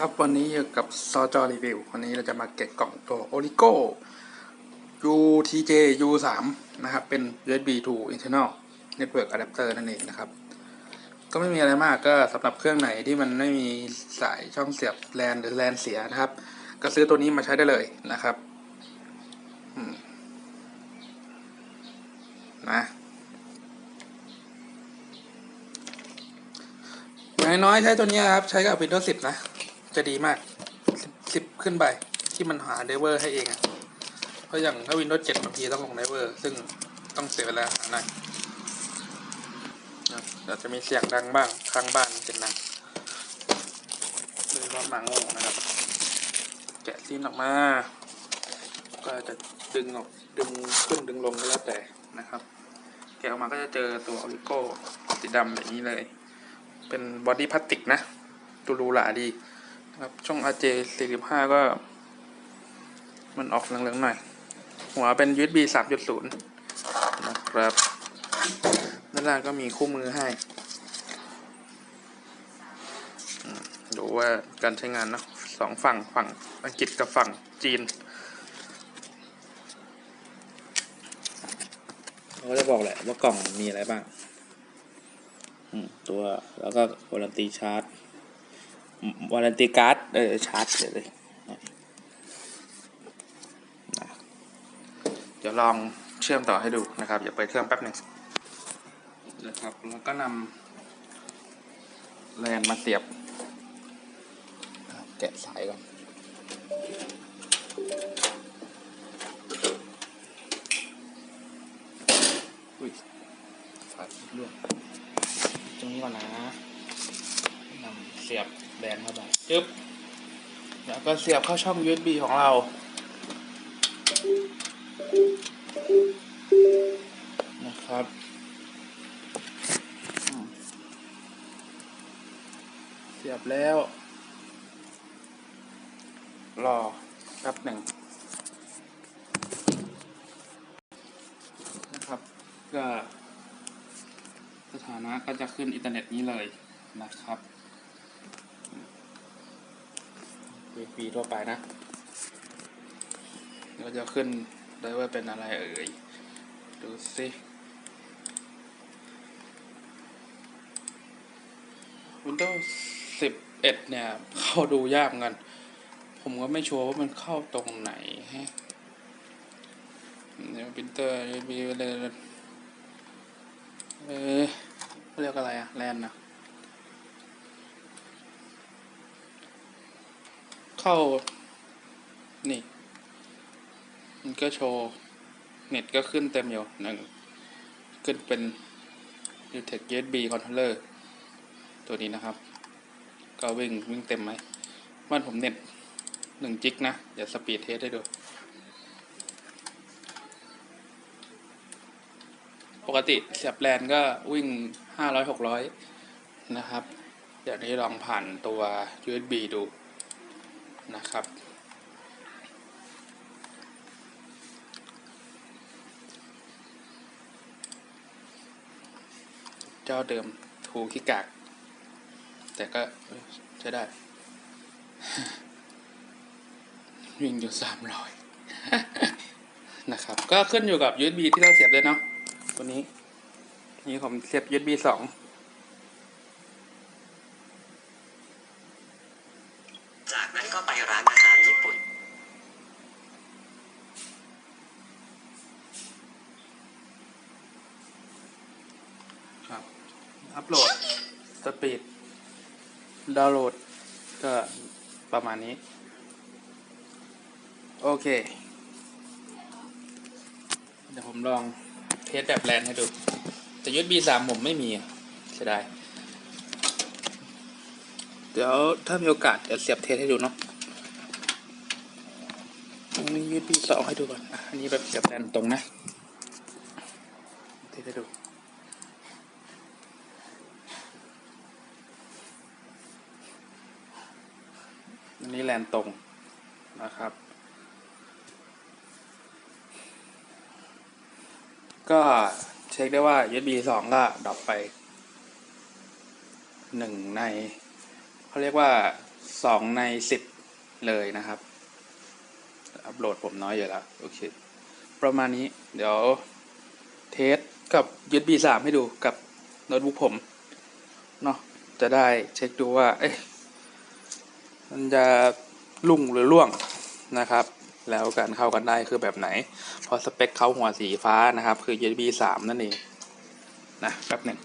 ครับวันนี้อยู่กับซอจอรีวิว วันนี้เราจะมาเก็บกล่องตัว Origo UTJ U3 นะครับ เป็น USB to internal network adapter นั่นเองนะครับ ก็ไม่มีอะไรมากก็สำหรับเครื่องไหนที่มันไม่มีสายช่องเสียบแลนหรือแลนเสียนะครับ ก็ซื้อตัวนี้มาใช้ได้เลยนะครับนะน้อยๆใช้ตัวนี้ครับ ใช้กับ Windows 10 นะ จะดีมาก10ขึ้นไปที่มันหาไดเวอร์ให้เองอะ่ะ เพราะอย่างถ้า Windows 7บางทีต้องลงไดเวอร์ซึ่งต้องเสียเวลาหาหน่อยนะเดี๋ยวจะมีเสียงดังบ้างข้างบ้านเป็นดังเลยว่าหมาโง่นะครับ แกะซีนออกมา ก็จะดึงออกดึงขึ้นดึงลงก็แล้วแต่นะครับ แกะออกมาก็จะเจอตัวออริโก้สีดำแบบนี้เลย เป็นบอดี้พลาสติกนะดูรูหราดี ครับช่อง RJ 45 ก็ มันออกเหลืองๆหน่อย หัวเป็น USB 3.0 นะครับ ด้านล่างก็มีคู่มือให้ ดูว่าการใช้งานนะสองฝั่งฝั่งอังกฤษกับฝั่งจีนเขาก็จะบอกแหละว่ากล่องมีอะไรบ้างตัวแล้วก็วารันตีชาร์จ วารันตีการ์ดเออชาร์จเดี๋ยวเลยนะเดี๋ยวลองเชื่อมต่อให้ดูนะครับอย่าเปิดเครื่องแป๊บหนึ่งนะครับแล้วก็นำแลนมาเสียบนะครับแกะสายก่อนอุ้ยสายร่วงตรงนี้ก่อนนะ นำเสียบแลนเข้าไปจึ๊บแล้วก็เสียบเข้าช่อง USB ของเรา นะครับเสียบแล้ว รอแป๊บหนึ่งนะครับ ก็สถานะก็จะขึ้นอินเทอร์เน็ตนี้เลยนะครับ วีปีทั่วไปนะก็จะขึ้นได้ว่าเป็นอะไรเอ่ย ดูสิ Windows 11เอ็ดเนี่ย เข้าดูยากเหมือนกัน ผมก็ไม่ชัวร์ว่ามันเข้าตรงไหนฮะเดี๋ยวพิมพ์เตอร์มีอะไรเออเรียกอะไรอะแลนนะ เข้า นี่ มันก็โชว์ เน็ตก็ขึ้นเต็มอยู่หนึ่งขึ้นเป็น u t e c USB controller ตัวนี้นะครับ ก็วิ่งวิ่งเต็มไหมบ้านผมเน็ตหนึ่งจิกนะ เดี๋ยวสปีดเทสให้ดู ปกติเสียบแลนก็วิ่งห้าร้อยหกร้อยนะครับ เดี๋ยวนี้ลองผ่านตัว USB ดู นะครับ เจ้าเดิมถูขี้กาก แต่ก็ใช้ได้ วิ่งอยู่สามร้อยนะครับ ก็ขึ้นอยู่กับ USB ที่เราเสียบด้วยเนาะตัวนี้ นี่ผมเสียบ USB สอง จากนั้นก็ไปร้านอาหารญี่ปุ่น ครับ อัปโหลด สปีด ดาวน์โหลด ก็ประมาณนี้ โอเค เดี๋ยวผมลองเทสแบบแลนให้ดู แต่ USB สามผมไม่มีเสียดาย เดี๋ยวถ้ามีโอกาส เดี๋ยวเสียบเทสให้ดูเนาะมี USB สองให้ดูก่อน อันนี้แบบเสียบแลนตรงนะ เทสให้ดู อันนี้แลนตรงนะครับ ก็เช็คได้ว่า USB สองก็ดรอปไปหนึ่งในเขาเรียกว่าสองในสิบเลยนะครับ อัปโหลดผมน้อยอยู่แล้ว โอเค ประมาณนี้เดี๋ยวเทสกับ USB 3 ให้ดูกับโน้ตบุ๊กผม เนาะจะได้เช็คดูว่า เอ๊ะ มันจะลุ่งหรือล่วงนะครับ แล้วการเข้ากันได้คือแบบไหน พอสเปคเขาหัวสีฟ้านะครับ คือ USB 3 นั่นเองนะแป๊บหนึ่ง